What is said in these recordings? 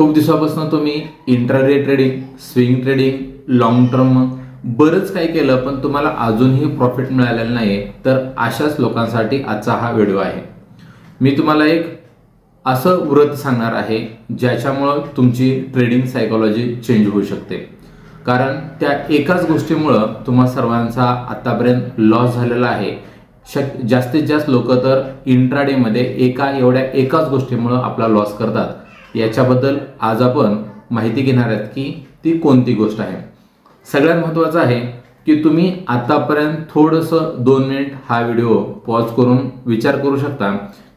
खूप दिवसापासून तुम्ही intraday trading swing trading long term बरंच काही केलं पण तुम्हाला अजूनही प्रॉफिट मिळालेलं नाही तर अशाच लोकांसाठी आजचा हा व्हिडिओ आहे. मी तुम्हाला एक असं व्रत सांगणार आहे ज्याच्यामुळं तुमची ट्रेडिंग सायकोलॉजी चेंज होऊ शकते. कारण त्या एकाच गोष्टीमुळं तुम्हा सर्वांचा आत्तापर्यंत लॉस झालेला आहे. शक जास्तीत जास्त लोक तर इंट्राडेमध्ये एका एवढ्या एकाच गोष्टीमुळं आपला लॉस करतात. याच्याबद्दल आज आपण माहिती घेणार आहेत की ती कोणती गोष्ट आहे. सगळ्यात महत्त्वाचं आहे की तुम्ही आतापर्यंत थोडंसं दोन मिनिट हा व्हिडिओ पॉज करून विचार करू शकता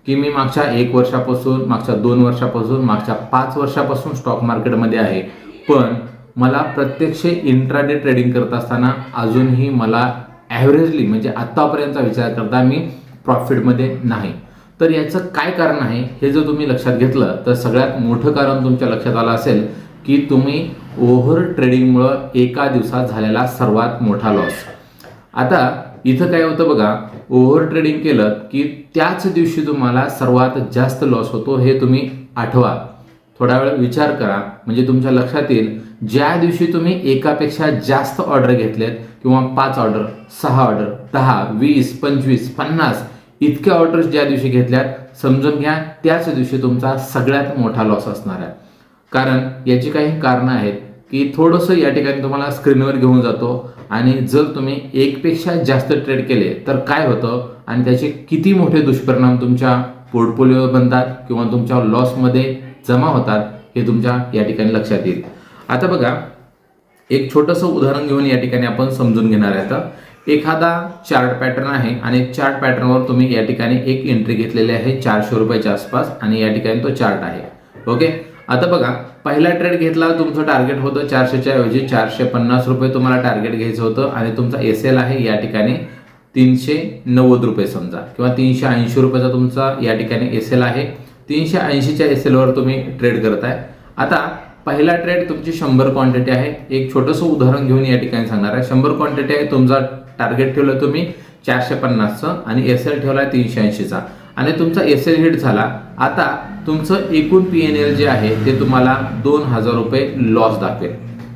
की मी मागच्या एक वर्षापासून मागच्या दोन वर्षापासून मागच्या पाच वर्षापासून स्टॉक मार्केटमध्ये आहे. पण मला प्रत्यक्ष इंट्राडे ट्रेडिंग करत असताना अजूनही मला ॲव्हरेजली म्हणजे आत्तापर्यंतचा विचार करता मी प्रॉफिटमध्ये नाही. तर याचं काय कारण आहे हे जर तुम्ही लक्षात घेतलं तर सगळ्यात मोठं कारण तुमच्या लक्षात आलं असेल की तुम्ही ओव्हर ट्रेडिंगमुळं एका दिवसात झालेला सर्वात मोठा लॉस आता इथं काय होतं बघा ओव्हर ट्रेडिंग केलं की त्याच दिवशी तुम्हाला सर्वात जास्त लॉस होतो हे तुम्ही आठवा. थोडा वेळ विचार करा म्हणजे तुमच्या लक्षात येईल ज्या दिवशी तुम्ही एकापेक्षा जास्त ऑर्डर घेतलेत किंवा पाच ऑर्डर सहा ऑर्डर दहा वीस पंचवीस पन्नास इतक्या ऑर्डर्स ज्या दिवशी घेतल्यात समजून घ्या त्याच दिवशी तुमचा सगळ्यात मोठा लॉस असणार आहे. कारण याची काही कारणं आहेत की थोडंसं या ठिकाणी तुम्हाला स्क्रीनवर घेऊन जातो आणि जर तुम्ही एकपेक्षा जास्त ट्रेड केले तर काय होतं? आणि त्याचे किती मोठे दुष्परिणाम तुमच्या पोर्टफोलिओ बनतात किंवा तुमच्या लॉसमध्ये जमा होतात हे तुमच्या या ठिकाणी लक्षात येईल. आता बघा एक छोटंसं उदाहरण घेऊन या ठिकाणी आपण समजून घेणार आहे तर एखादा चार्ट पॅटर्न आहे आणि चार्ट पॅटर्नवर तुम्ही या ठिकाणी एक एंट्री घेतलेली आहे चारशे रुपयाच्या आसपास आणि या ठिकाणी तो चार्ट आहे. ओके आता बघा पहिला ट्रेड घेतला तुमचं टार्गेट होतं चारशेच्या ऐवजी चारशे पन्नास रुपये तुम्हाला टार्गेट घ्यायचं होतं आणि तुमचा एस एल आहे या ठिकाणी तीनशे नव्वद रुपये समजा किंवा तीनशे ऐंशी रुपयाचा तुमचा या ठिकाणी एस एल आहे. तीनशे ऐंशीच्या एस एलवर तुम्ही ट्रेड करत आहे आता पहिला ट्रेड तुमची शंभर क्वांटिटी आहे. एक छोटंसं उदाहरण घेऊन या ठिकाणी सांगणार आहे. शंभर क्वांटिटी आहे तुमचा टार्गेट ठेवलं तुम्ही चारशे पन्नासचं आणि एस एल ठेवला तीनशे ऐंशीचा. आणि तुमचा एस एल हिट झाला. आता तुमचं एकूण पी एन एल जे आहे ते तुम्हाला दोन हजार रुपये लॉस दाखवेल.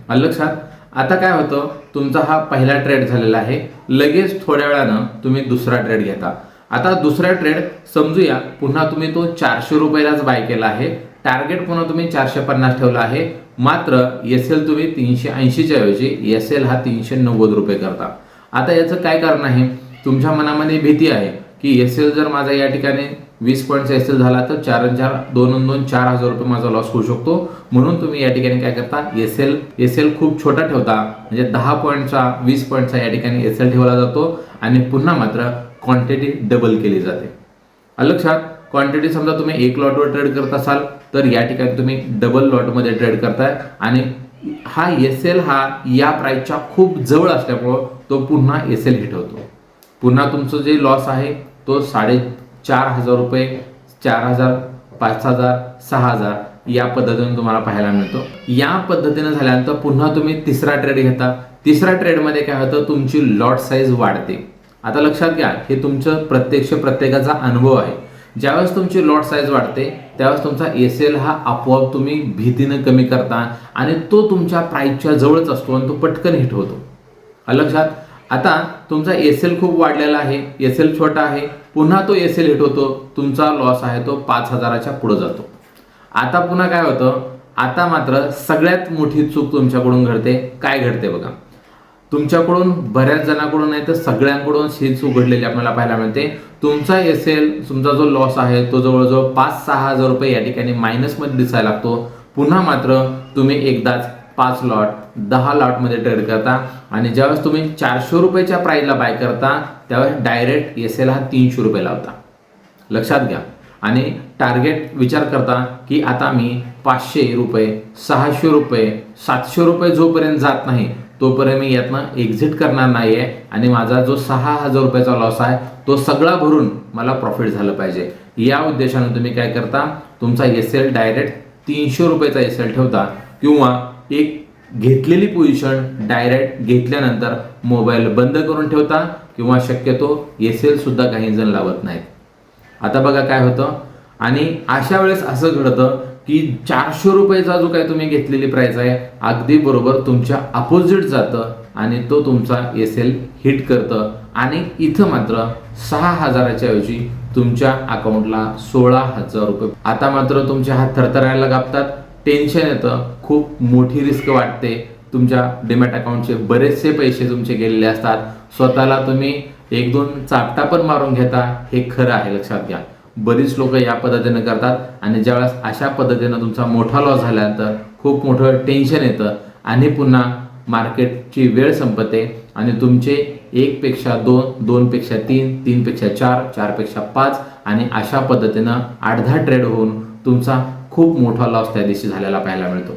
आलं लक्षात? आता काय होतं? तुमचा हा पहिला ट्रेड झालेला आहे. लगेच थोड्या वेळानं तुम्ही दुसरा ट्रेड घेता. आता दुसरा ट्रेड समजूया पुन्हा तुम्ही तो चारशे रुपयालाच बाय केला आहे. टार्गेट पुन्हा तुम्ही चारशे पन्नास ठेवला आहे. मात्र एस एल तुम्ही तीनशे ऐंशीच्या ऐवजी एस एल हा तीनशे नव्वद रुपये करता. आता याचं काय कारण आहे? तुमच्या मनामध्ये भीती आहे की एस एल जर माझा या ठिकाणी वीस पॉईंटचा एस एल झाला तर चार चार दोन दोन चार हजार रुपये माझा लॉस होऊ शकतो. म्हणून तुम्ही या ठिकाणी काय करता? एस एल एस एल खूप छोटा ठेवता. म्हणजे दहा पॉईंटचा वीस पॉईंटचा या ठिकाणी एस एल ठेवला जातो आणि पुन्हा मात्र क्वांटिटी डबल केली जाते. लक्षात क्वांटिटी समजा तुम्ही एक लॉटवर ट्रेड करत असाल तर या ठिकाणी तुम्ही डबल लॉटमध्ये ट्रेड करताय. आणि हा एस एल हा या प्राईसच्या खूप जवळ असल्यामुळं तो पुन्हा एस एल हिट होतो. पुन्हा तुमचं जे लॉस आहे तो साडे चार हजार रुपये चार हजार पाच हजार सहा हजार या पद्धतीने तुम्हाला पाहायला मिळतो. या पद्धतीने झाल्यानंतर पुन्हा तुम्ही तिसरा ट्रेड घेता. तिसऱ्या ट्रेडमध्ये काय होतं? तुमची लॉट साईज वाढते. आता लक्षात घ्या हे तुमचं प्रत्यक्ष प्रत्येकाचा अनुभव आहे. ज्यावेळेस तुमची लॉट साईज वाढते त्यावेळेस तुमचा एस एल हा आपोआप तुम्ही भीतीनं कमी करता आणि तो तुमच्या प्राईजच्या जवळच असतो आणि तो पटकन हिट होतो. लक्षात? आता तुमचा एस एल खूप वाढलेला आहे एस एल छोटा आहे पुन्हा तो एस एल हिट होतो तुमचा लॉस आहे तो पाच हजाराच्या पुढे जातो. आता पुन्हा काय होतं? आता मात्र सगळ्यात मोठी चूक तुमच्याकडून घडते. काय घडते बघा? तुमच्याकडून बऱ्याच जणांकडून नाही तर सगळ्यांकडून सीट्स उघडलेली आपल्याला पाहायला मिळते. तुमचा एस एल तुमचा जो लॉस आहे तो जवळजवळ पाच सहा हजार रुपये या ठिकाणी मायनसमध्ये दिसायला लागतो. पुन्हा मात्र तुम्ही एकदाच पाच लॉट दहा लॉटमध्ये ट्रेड करता आणि ज्यावेळेस तुम्ही चारशे रुपयाच्या प्राईजला बाय करता त्यावेळेस डायरेक्ट एस एल हा तीनशे रुपये लावता. लक्षात घ्या. आणि टार्गेट विचार करता की आता मी पाचशे रुपये सहाशे रुपये सातशे रुपये जोपर्यंत जात नाही तोपर्यंत मी यातनं एक्झिट करणार नाही आहे आणि माझा जो सहा हजार रुपयाचा लॉस आहे तो सगळा भरून मला प्रॉफिट झालं पाहिजे. या उद्देशानं तुम्ही काय करता तुमचा एस एल डायरेक्ट तीनशे रुपयाचा एस एल ठेवता किंवा एक घेतलेली पोझिशन डायरेक्ट घेतल्यानंतर मोबाईल बंद करून ठेवता किंवा शक्यतो एस सुद्धा काही जण लावत नाहीत. आता बघा काय होतं. आणि अशा वेळेस असं घडतं की चारशे रुपयाचा जो काय तुम्ही घेतलेली प्राईस आहे अगदी बरोबर तुमच्या अपोजिट जातं आणि तो तुमचा एस एल हिट करतं. आणि इथं मात्र सहा हजाराच्या ऐवजी तुमच्या अकाउंटला सोळा हजार रुपये. आता मात्र तुमचे हात थरथरायला कापतात टेन्शन येतं खूप मोठी रिस्क वाटते. तुमच्या डिमॅट अकाउंटचे बरेचसे पैसे तुमचे गेलेले असतात. स्वतःला तुम्ही एक दोन चापटा पण मारून घेता हे खरं आहे लक्षात घ्या. बरीच लोक या पद्धतीनं करतात आणि ज्यावेळेस अशा पद्धतीनं तुमचा मोठा लॉस झाल्यानंतर खूप मोठं टेन्शन येतं आणि पुन्हा मार्केटची वेळ संपते आणि तुमचे एकपेक्षा दोन दोनपेक्षा तीन तीनपेक्षा चार चारपेक्षा पाच आणि अशा पद्धतीनं आठ दहा ट्रेड होऊन तुमचा खूप मोठा लॉस त्या दिवशी झालेला पाहायला मिळतो.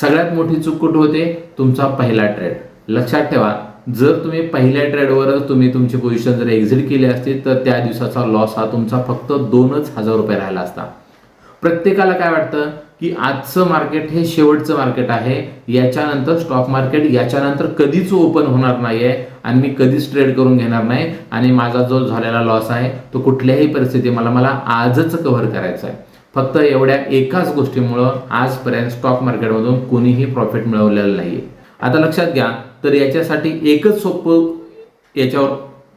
सगळ्यात मोठी चूक कुठं होते तुमचा पहिला ट्रेड लक्षात ठेवा जर तुम्ही पहिल्या ट्रेडवरच तुम्ही तुमची पोझिशन जर एक्झिट केली असती तर त्या दिवसाचा लॉस हा तुमचा फक्त दोनच हजार रुपये राहिला असता. प्रत्येकाला काय वाटतं? की आजचं मार्केट हे शेवटचं मार्केट आहे. याच्यानंतर स्टॉक मार्केट याच्यानंतर कधीच ओपन होणार नाहीये आणि मी कधीच ट्रेड करून घेणार नाही आणि माझा जो झालेला लॉस आहे तो कुठल्याही परिस्थिती मला मला आजच कव्हर करायचा आहे फक्त एवढ्या एकाच गोष्टीमुळं आजपर्यंत स्टॉक मार्केटमधून कोणीही प्रॉफिट मिळवलेलं नाही आता लक्षात घ्या तर याच्यासाठी एकच सोपं याच्यावर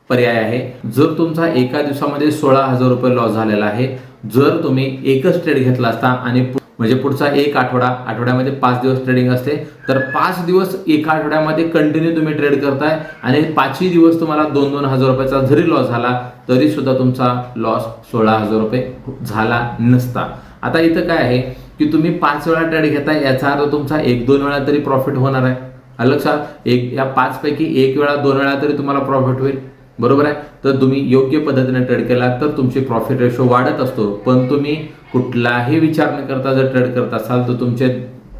पर्याय आहे. जर तुमचा एका दिवसामध्ये सोळा हजार रुपये लॉस झालेला आहे जर तुम्ही एकच ट्रेड घेतला असता आणि म्हणजे पुढचा एक आठवडा आठवड्यामध्ये पाच दिवस ट्रेडिंग असते तर पाच दिवस एका आठवड्यामध्ये कंटिन्यू तुम्ही ट्रेड करताय आणि पाचही दिवस तुम्हाला दोन दोन हजार रुपयाचा जरी लॉस झाला तरी सुद्धा तुमचा लॉस सोळा हजार रुपये झाला नसता. आता इथं काय आहे की तुम्ही पाच वेळा ट्रेड घेताय याचा अर्थ तुमचा एक दोन वेळा तरी प्रॉफिट होणार आहे. आलं लक्षात एक या पाचपैकी एक वेळा दोन वेळा तरी तुम्हाला प्रॉफिट होईल. बरोबर आहे? तर तुम्ही योग्य पद्धतीने ट्रेड केला तर तुमची प्रॉफिट रेशो वाढत असतो. पण तुम्ही कुठलाही विचार न करता जर ट्रेड करत असाल तर तुमचे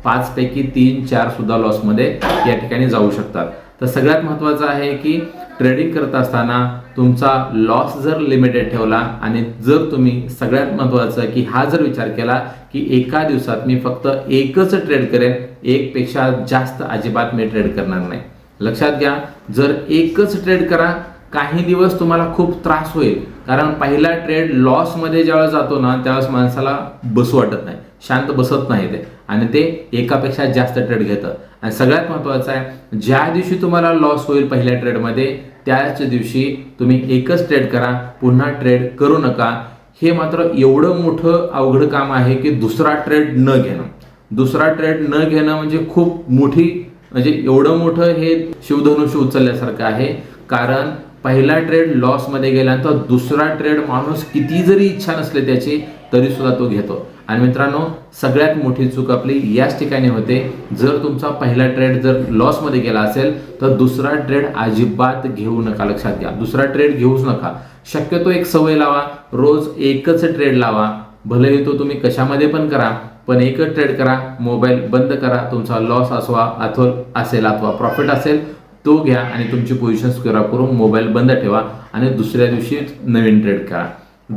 पाचपैकी तीन चार सुद्धा लॉसमध्ये या ठिकाणी जाऊ शकतात. तर सगळ्यात महत्त्वाचं आहे की ट्रेडिंग करत असताना तुमचा लॉस जर लिमिटेड ठेवला आणि जर तुम्ही सगळ्यात महत्त्वाचं की हा जर विचार केला की एका दिवसात मी फक्त एकच ट्रेड करेन एकपेक्षा जास्त अजिबात मी ट्रेड करणार नाही. लक्षात घ्या जर एकच ट्रेड करा काही दिवस तुम्हाला खूप त्रास होईल. कारण पहिला ट्रेड लॉसमध्ये ज्यावेळेस जातो ना त्यावेळेस माणसाला बसू वाटत नाही. शांत बसत नाही ते. आणि ते एकापेक्षा जास्त ट्रेड घेतं. आणि सगळ्यात महत्त्वाचं आहे ज्या दिवशी तुम्हाला लॉस होईल पहिल्या ट्रेडमध्ये त्याच दिवशी तुम्ही एकच ट्रेड करा पुन्हा ट्रेड करू नका. हे मात्र एवढं मोठं अवघड काम आहे की दुसरा ट्रेड न घेणं. दुसरा ट्रेड न घेणं म्हणजे खूप मोठी म्हणजे एवढं मोठं हे शिवधनुष्य उचलल्यासारखं आहे. कारण पहिला ट्रेड लॉसमध्ये गेल्यानंतर दुसरा ट्रेड माणूस किती जरी इच्छा नसले त्याची तरी सुद्धा तो घेतो. आणि मित्रांनो सगळ्यात मोठी चूक आपली याच ठिकाणी होते. जर तुमचा पहिला ट्रेड जर लॉसमध्ये गेला असेल तर दुसरा ट्रेड अजिबात घेऊ नका लक्षात घ्या. दुसरा ट्रेड घेऊच नका. शक्यतो एक सवय लावा. रोज एकच ट्रेड लावा. भलेही तो तुम्ही कशामध्ये पण करा पण एकच ट्रेड करा. मोबाईल बंद करा. तुमचा लॉस असवा अथवा असेल अथवा प्रॉफिट असेल तो घ्या आणि तुमची पोझिशन स्क्वेअर करून मोबाईल बंद ठेवा आणि दुसऱ्या दिवशी नवीन ट्रेड करा.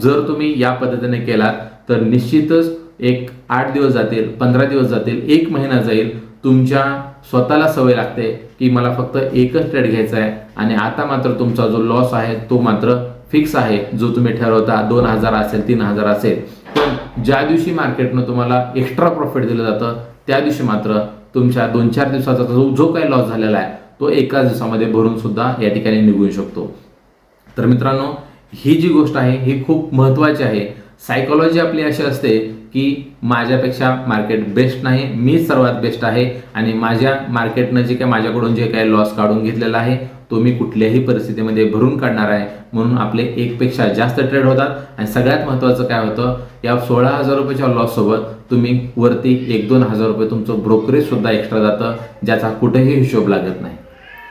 जर तुम्ही या पद्धतीने केलात तर निश्चितच एक आठ दिवस जातील पंधरा दिवस जातील एक महिना जाईल तुमच्या स्वतःला सवय लागते की मला फक्त एकच ट्रेड घ्यायचा आहे आणि आता मात्र तुमचा जो लॉस आहे तो मात्र फिक्स आहे जो तुम्ही ठरवता दोन हजार असेल तीन हजार असेल. पण ज्या दिवशी मार्केटनं तुम्हाला एक्स्ट्रा प्रॉफिट दिलं जातं त्या दिवशी मात्र तुमच्या दोन चार दिवसाचा जो जो काही लॉस झालेला आहे तो एकाच दिवसामध्ये भरून सुद्धा या ठिकाणी निघू शकतो. तर मित्रांनो ही जी गोष्ट आहे ही खूप महत्त्वाची आहे. सायकोलॉजी आपली अशी असते की माझ्यापेक्षा मार्केट बेस्ट नाही मी सर्वात बेस्ट आहे आणि माझ्या मार्केटनं जे काय माझ्याकडून जे काही लॉस काढून घेतलेला आहे तो मी कुठल्याही परिस्थितीमध्ये भरून काढणार आहे. म्हणून आपले एकपेक्षा जास्त ट्रेड होतात आणि सगळ्यात महत्त्वाचं काय होतं या सोळा हजार रुपयाच्या लॉससोबत तुम्ही वरती एक दोन हजार रुपये तुमचं ब्रोकरेजसुद्धा एक्स्ट्रा जातं ज्याचा कुठेही हिशोब लागत नाही.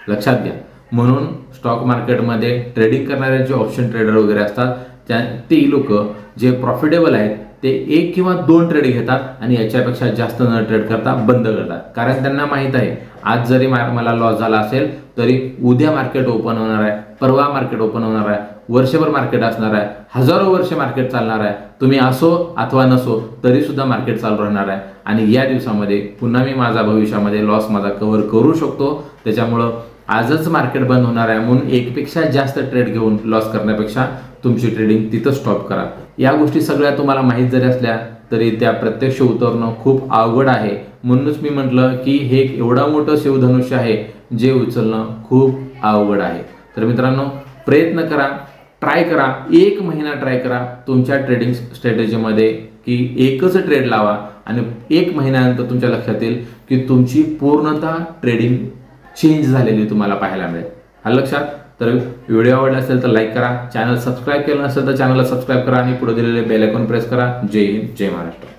लक्षात घ्या. म्हणून स्टॉक मार्केटमध्ये ट्रेडिंग करणारे जे ऑप्शन ट्रेडर वगैरे असतात त्या ते लोक जे प्रॉफिटेबल आहेत ते एक किंवा दोन ट्रेड घेतात आणि याच्यापेक्षा जास्त न ट्रेड करता बंद करतात. कारण त्यांना माहीत आहे आज जरी मला लॉस झाला असेल तरी उद्या मार्केट ओपन होणार आहे परवा मार्केट ओपन होणार आहे वर्षभर मार्केट असणार आहे हजारो वर्ष मार्केट चालणार आहे. तुम्ही असो अथवा नसो तरी सुद्धा मार्केट चालू राहणार आहे. आणि या दिवसामध्ये पुन्हा मी माझा भविष्यामध्ये लॉस माझा कव्हर करू शकतो. त्याच्यामुळं आजच मार्केट बंद होणार आहे म्हणून एकपेक्षा जास्त ट्रेड घेऊन लॉस करण्यापेक्षा तुमची ट्रेडिंग तिथं स्टॉप करा. या गोष्टी सगळ्या तुम्हाला माहीत जरी असल्या तरी त्या प्रत्यक्ष उतरणं खूप अवघड आहे. म्हणूनच मी म्हटलं की हे एक एवढं मोठं शिवधनुष्य आहे जे उचलणं खूप अवघड आहे. तर मित्रांनो प्रयत्न करा ट्राय करा एक महिना ट्राय करा तुमच्या ट्रेडिंग स्ट्रॅटेजीमध्ये की एकच ट्रेड लावा आणि एक महिन्यानंतर तुमच्या लक्षात येईल की तुमची पूर्णतः ट्रेडिंग चेंज झालेली तुम्हाला पाहायला मिळेल. हा लक्षात तर व्हिडिओ आवडला असेल तर लाईक करा. चॅनल सबस्क्राईब केलं नसेल तर चॅनलला सबस्क्राईब करा आणि पुढे दिलेले बेल आयकॉन प्रेस करा. जय हिंद जय महाराष्ट्र.